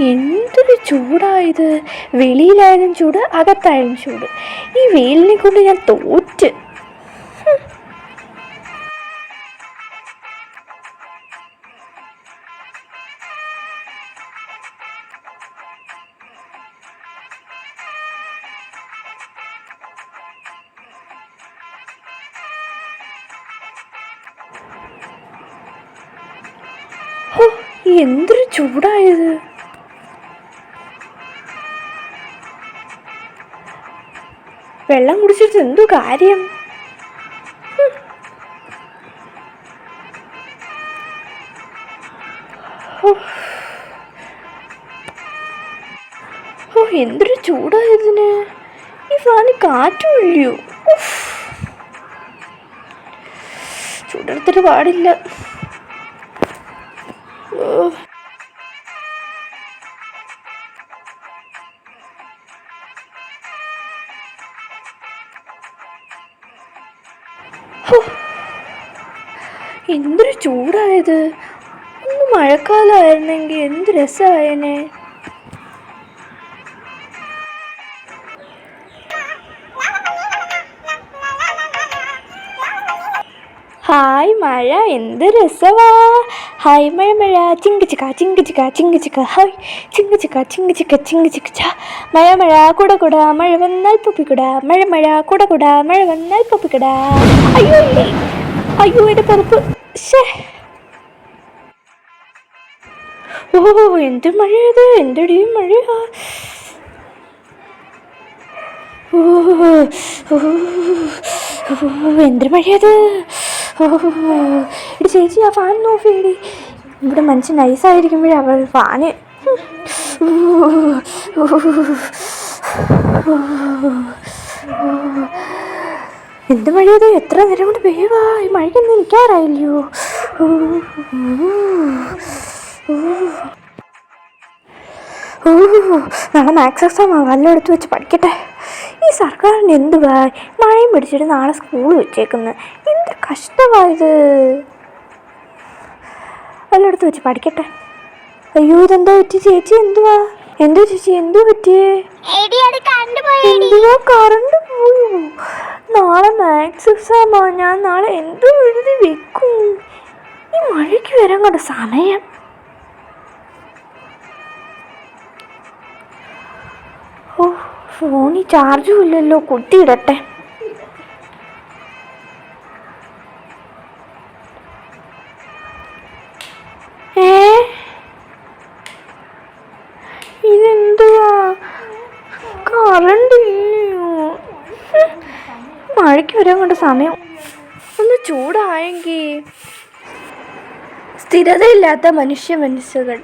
എന്തൊരു ചൂടായത്? വെളിയിലായാലും ചൂട് അകത്തായാലും ചൂട്. ഈ വെയിലിനെ കൊണ്ട് ഞാൻ തോറ്റ്. എന്തൊരു ചൂടായത്? വെള്ളം കുടിച്ചിട്ട് എന്തു കാര്യം? ഓ എന്തൊരു ചൂടായതിന് ഈ ഫാന് കാറ്റും ഇല്ലയോ? ഉഫ്. ചൂടെടുത്തിട്ട് പാടില്ല. എന്തൊരു ചൂടായത്. ഒന്ന് മഴക്കാലമായിരുന്നെങ്കിൽ എന്ത് രസമായേനെ ഹായ് മഴ എന്ത് രസവാ. ഹായ് മഴ മഴ. ചിങ്ക ചിക്ക ചിങ്ക ചിക്ക ചിങ്ക ചിക്ക. ഹായ്. ചിങ്ക ചിക്ക ചിങ്ക ചിക്ക ചിങ്ക ചിക്ക. ച മഴ മഴ കുട കുട. മഴ വന്നാൽ പൊപ്പിക്കുട മഴ മഴ കുട കുട. മഴ വന്നാൽ പൊപ്പിക്കുട അയ്യോ അയ്യോ എന്റെ പുറപ്പ് ശേ ഓ എന്ത് മഴയത് എന്തടി മഴയാ ഓ ഓ ഓ, എന്തൊരു മഴയത് ഇടി ചേച്ചി ആ ഫാൻ ഓഫ് ചെയ്യടി ഇവിടെ മനുഷ്യൻ നൈസായിരിക്കുമ്പോഴേ അവൾ ഫാന് എന്ത് മഴയത് എത്ര നേരം കൊണ്ട് പെയ്യുവാ? ഈ മഴയ്ക്കൊന്നും നിൽക്കാറായില്ലയോ നാളെ മാത്സ് എക്സാം വല്ലതും എടുത്ത് വെച്ച് പഠിക്കട്ടെ. ഈ സർക്കാരിന് എന്തുവാ മഴയും പിടിച്ചിട്ട് നാളെ സ്കൂൾ വെച്ചേക്കുന്നത് എന്ത് കഷ്ടമായത് വല്ലതും എടുത്ത് വെച്ച് പഠിക്കട്ടെ. അയ്യോ ഇതെന്താ പറ്റി? ചേച്ചി എന്തുവാ? എന്തോ ചേച്ചി എന്തോ പറ്റിയേ? എന്തുവാ കറണ്ട് പോയോ? നാളെ മാത്സ് എക്സാമാ ഞാൻ നാളെ എന്തോ എഴുതി വെക്കും. ഈ മഴയ്ക്ക് വരാൻ കണ്ട സമയം. ഓ ഫോണി ചാർജും ഇല്ലല്ലോ. കുത്തിയിടട്ടെ കറണ്ട് മഴയ്ക്ക് വരാൻ കൊണ്ട് സമയം. ഒന്ന് ചൂടായെങ്കിൽ സ്ഥിരതയില്ലാത്ത മനുഷ്യ മനസ്സുകൾ.